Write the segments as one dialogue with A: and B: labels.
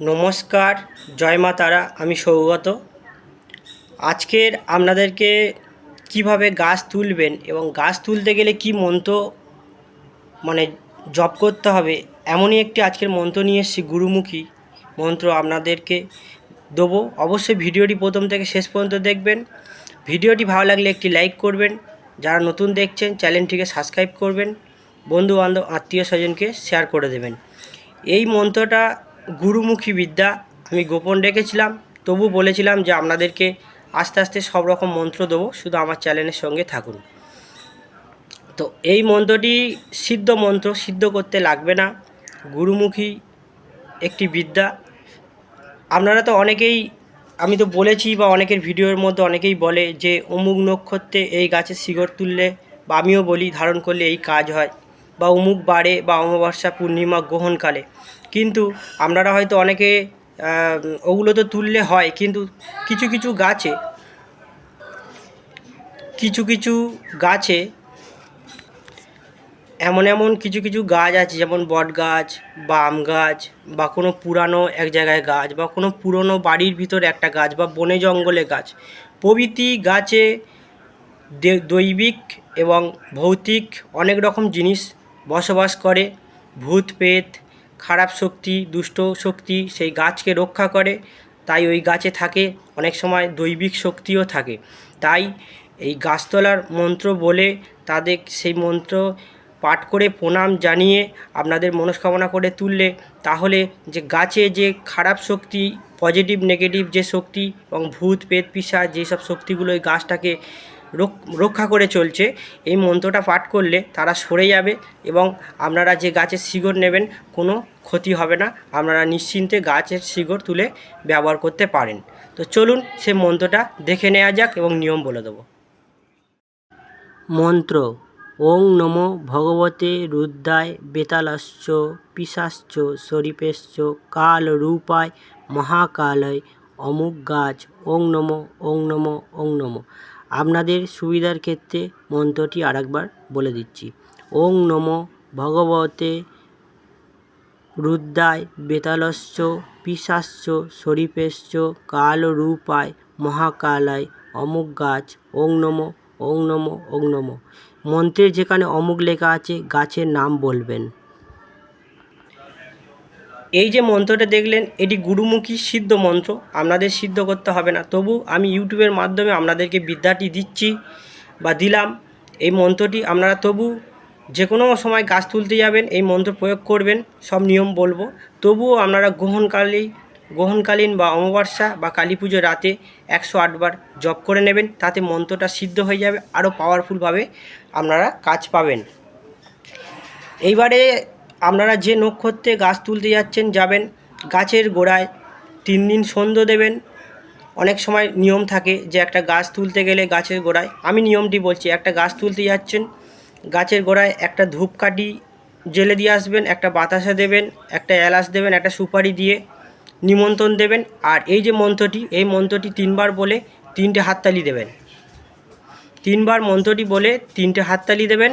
A: নমস্কার, জয় মা তারা, আমি সৌগত। আজকের আপনাদেরকে কীভাবে গাছ তুলবেন এবং গাছ তুলতে গেলে কি মন্ত্র মানে জপ করতে হবে, এমনই একটি আজকের মন্ত্র নিয়ে এসেছি গুরুমুখী মন্ত্র আপনাদেরকে দেবো। অবশ্যই ভিডিওটি প্রথম থেকে শেষ পর্যন্ত দেখবেন। ভিডিওটি ভালো লাগলে একটি লাইক করবেন। যারা নতুন দেখছেন, চ্যানেলটিকে সাবস্ক্রাইব করবেন। বন্ধু বান্ধব আত্মীয় স্বজনকে শেয়ার করে দেবেন। এই মন্ত্রটা গুরুমুখী বিদ্যা। আমি গোপন রেখেছিলাম তবু বলেছিলাম যে আপনাদেরকে আস্তে আস্তে সব রকম মন্ত্র দেবো, শুধু আমার চ্যানেলের সঙ্গে থাকুন। তো এই মন্ত্রটি সিদ্ধ মন্ত্র, সিদ্ধ করতে লাগবে না। গুরুমুখী একটি বিদ্যা। আপনারা তো অনেকেই, আমি তো বলেছি বা অনেকের ভিডিওর মধ্যে অনেকেই বলে যে অমুক নক্ষত্রে এই গাছের শিকড় তুললে বা আমিও বলি, ধারণ করলে এই কাজ হয়। বা অমুক বারে বা অমাবস্যা পূর্ণিমা গ্রহণকালে। কিন্তু আপনারা হয়তো অনেকে ওগুলো তো তুললে হয়, কিন্তু কিছু কিছু গাছে, কিছু কিছু গাছে এমন এমন কিছু কিছু গাছ আছে, যেমন বট গাছ বা আম গাছ বা কোনো পুরানো এক জায়গায় গাছ বা কোনো পুরনো বাড়ির ভিতরে একটা গাছ বা বনে জঙ্গলে গাছ। প্রভৃতি গাছে দৈবিক এবং ভৌতিক অনেক রকম জিনিস বসবাস করে, ভূত পেত খারাপ শক্তি, দুষ্ট শক্তি সেই গাছকে রক্ষা করে। তাই ওই গাছে থাকে, অনেক সময় দৈবিক শক্তিও থাকে। তাই এই গাছতলার মন্ত্র বলে তাদের সেই মন্ত্র পাঠ করে প্রণাম জানিয়ে আপনাদের মনস্কামনা করে তুললে তাহলে যে গাছে যে খারাপ শক্তি পজিটিভ নেগেটিভ যে শক্তি এবং ভূত পেত পিসা যেসব শক্তিগুলো ওই গাছটাকে রক্ষা করে চলছে। এই মন্ত্রটা পাঠ করলে তারা সরে যাবে এবং আপনারা যে গাছের শিকড় নেবেন কোনো ক্ষতি হবে না। আপনারা নিশ্চিন্তে গাছের শিকড় তুলে ব্যবহার করতে পারেন। তো চলুন সে মন্ত্রটা দেখে নেওয়া যাক এবং নিয়ম বলে দেবো। মন্ত্র, ওং নমো ভগবতে রুদ্রায় বেতালশ্চ পিশাশ্চ শরীপেশ্চ কাল রূপায় মহাকালয়, অমুক গাছ, ওং নমো ওং নমো ওং নমো। আপনাদের সুবিধার ক্ষেত্রে মন্ত্রটি আরেকবার বলে দিচ্ছি। ওং নমো ভগবতে রুদ্রায় বেতালশ্চ পিশাশ্চ শরীপেশ্চ কালরূপায় মহাকালায় অমুক গাছ, ওং নমো ওং নমো ওং নমো। মন্ত্রের যেখানে অমুক লেখা আছে, গাছের নাম বলবেন। এই যে মন্ত্রটা দেখলেন, এটি গুরুমুখী সিদ্ধ মন্ত্র। আপনাদের সিদ্ধ করতে হবে না। তবু আমি ইউটিউবের মাধ্যমে আপনাদেরকে বিদ্যাটি দিচ্ছি বা দিলাম। এই মন্ত্রটি আপনারা তবু যে কোনো সময় গাছ তুলতে যাবেন, এই মন্ত্র প্রয়োগ করবেন, সব নিয়ম বলব। তবুও আপনারা গ্রহণকালেই, গ্রহণকালীন বা অমাবস্যা বা কালী পুজো রাতে একশো আটবার জপ করে নেবেন, তাতে মন্ত্রটা সিদ্ধ হয়ে যাবে, আরও পাওয়ারফুলভাবে আপনারা কাজ পাবেন। এইবারে আপনারা যে নক্ষত্রে গাছ তুলতে যাচ্ছেন, যাবেন গাছের গোড়ায়। তিন দিন সন্ধ্যে দেবেন। অনেক সময় নিয়ম থাকে যে একটা গাছ তুলতে গেলে গাছের গোড়ায়। আমি নিয়মটি বলছি, একটা গাছ তুলতে যাচ্ছেন, গাছের গোড়ায় একটা ধূপকাঠি জেলে দিয়ে আসবেন, একটা বাতাসা দেবেন, একটা এলাচ দেবেন, একটা সুপারি দিয়ে নিমন্ত্রণ দেবেন। আর এই যে মন্ত্রটি, এই মন্ত্রটি তিনবার বলে তিনটে হাততালি দেবেন। তিনবার মন্ত্রটি বলে তিনটে হাততালি দেবেন।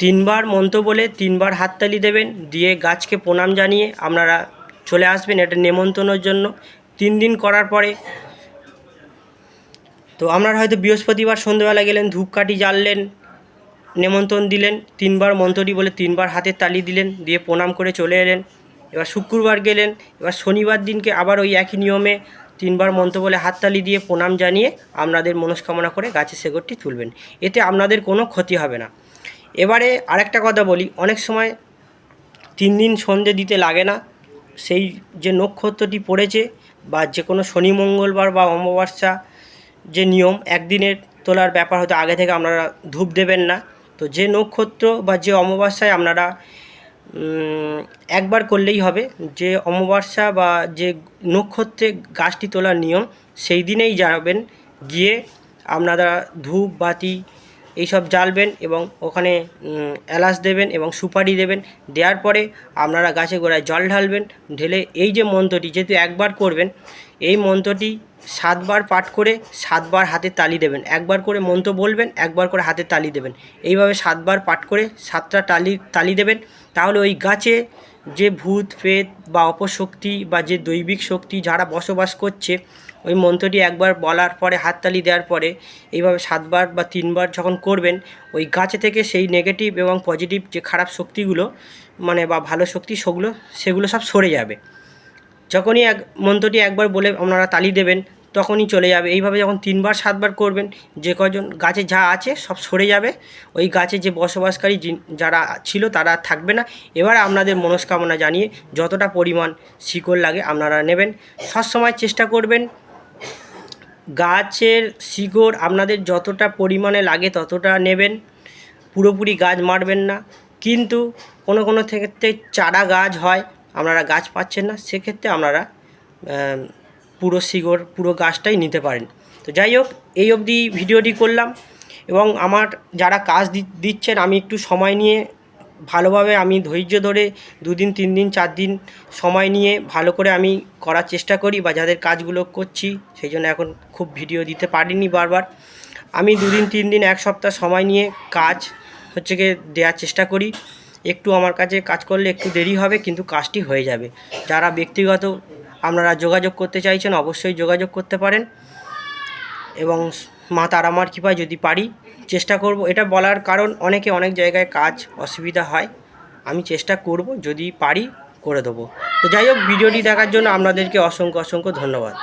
A: তিনবার মন্ত্র বলে তিনবার হাততালি দেবেন, দিয়ে গাছকে প্রণাম জানিয়ে আপনারা চলে আসবেন এটা নেমন্তন্নের জন্য। তিন দিন করার পরে তো আপনারা হয়তো বৃহস্পতিবার সন্ধ্যেবেলা গেলেন, ধূপকাঠি জ্বাললেন, নেমন্তন্ন দিলেন, তিনবার মন্ত্রটি বলে তিনবার হাতের তালি দিলেন, দিয়ে প্রণাম করে চলে এলেন। এবার শুক্রবার গেলেন, এবার শনিবার দিনকে আবার ওই একই নিয়মে তিনবার মন্ত্র বলে হাততালি দিয়ে প্রণাম জানিয়ে আপনাদের মনস্কামনা করে গাছের শেকড়টি তুলবেন। এতে আপনাদের কোনো ক্ষতি হবে না। এবারে আরেকটা কথা বলি, অনেক সময় তিন দিন সন্ধে দিতে লাগে না। সেই যে নক্ষত্রটি পড়েছে বা যে কোনো শনি, মঙ্গলবার বা অমাবস্যা যে নিয়ম, একদিনের তোলার ব্যাপার হয়তো আগে থেকে আপনারা ধূপ দেবেন না। তো যে নক্ষত্র বা যে অমাবস্যায় আপনারা একবার করলেই হবে। যে অমাবস্যা বা যে নক্ষত্রে গাছটি তোলার নিয়ম, সেই দিনেই যাবেন, গিয়ে আপনারা ধূপ, বাতি এইসব জ্বালবেন এবং ওখানে এলাচ দেবেন এবং সুপারি দেবেন। দেওয়ার পরে আপনারা গাছে গোড়ায় জল ঢালবেন, ঢেলে এই যে মন্ত্রটি, যেহেতু একবার করবেন এই মন্ত্রটি সাতবার পাঠ করে সাতবার হাতে তালি দেবেন। একবার করে মন্ত্র বলবেন, একবার করে হাতে তালি দেবেন। এইভাবে সাতবার পাঠ করে সাতটা তালি তালি দেবেন। তাহলে ওই গাছে যে ভূত, প্রেত বা অপশক্তি বা যে দৈবিক শক্তি যারা বসবাস করছে, ওই মন্ত্রটি একবার বলার পরে হাততালি দেওয়ার পরে, এইভাবে সাতবার বা তিনবার যখন করবেন, ওই গাছে থেকে সেই নেগেটিভ এবং পজিটিভ যে খারাপ শক্তিগুলো মানে বা ভালো শক্তি সেগুলো সেগুলো সব সরে যাবে। যখনই এক মন্ত্রটি একবার বলে আপনারা তালি দেবেন, তখনই চলে যাবে। এইভাবে যখন তিনবার, সাতবার করবেন, যে কজন গাছে যা আছে সব সরে যাবে। ওই গাছে যে বসবাসকারী যারা ছিল তারা থাকবে না। এবার আপনাদের মনস্কামনা জানিয়ে যতটা পরিমাণ শিকড় লাগে আপনারা নেবেন। সবসময় চেষ্টা করবেন গাছের শিকড় আপনাদের যতটা পরিমাণে লাগে ততটা নেবেন। পুরোপুরি গাছ মারবেন না। কিন্তু কোনো কোনো ক্ষেত্রে চারা গাছ হয় আপনারা গাছ পাচ্ছেন না, সেক্ষেত্রে আপনারা পুরো শিকড়, পুরো গাছটাই নিতে পারেন। তো যাই হোক, এই অবধি ভিডিওটি করলাম এবং আমার যারা কাজ দিচ্ছেন, আমি একটু সময় নিয়ে ভালোভাবে আমি ধৈর্য ধরে দুদিন তিন দিন চার দিন সময় নিয়ে ভালো করে আমি করার চেষ্টা করি বা যাদের কাজগুলো করছি, সেই জন্য এখন খুব ভিডিও দিতে পারিনি বারবার। আমি দুদিন তিন দিন এক সপ্তাহ সময় নিয়ে কাজ হচ্ছে গিয়ে দেওয়ার চেষ্টা করি। একটু আমার কাছে কাজ করলে একটু দেরি হবে, কিন্তু কাজটি হয়ে যাবে। যারা ব্যক্তিগত আপনারা যোগাযোগ করতে চাইছেন, অবশ্যই যোগাযোগ করতে পারেন। এবং মা তারামার কৃপায় যদি পারি, চেষ্টা করব। এটা বলার কারণ, অনেকে অনেক জায়গায় কাজ অসুবিধা হয়। আমি চেষ্টা করব, যদি পারি, করে দেবো। তো যাই হোক, ভিডিওটি দেখার জন্য আপনাদেরকে অসংখ্য অসংখ্য ধন্যবাদ।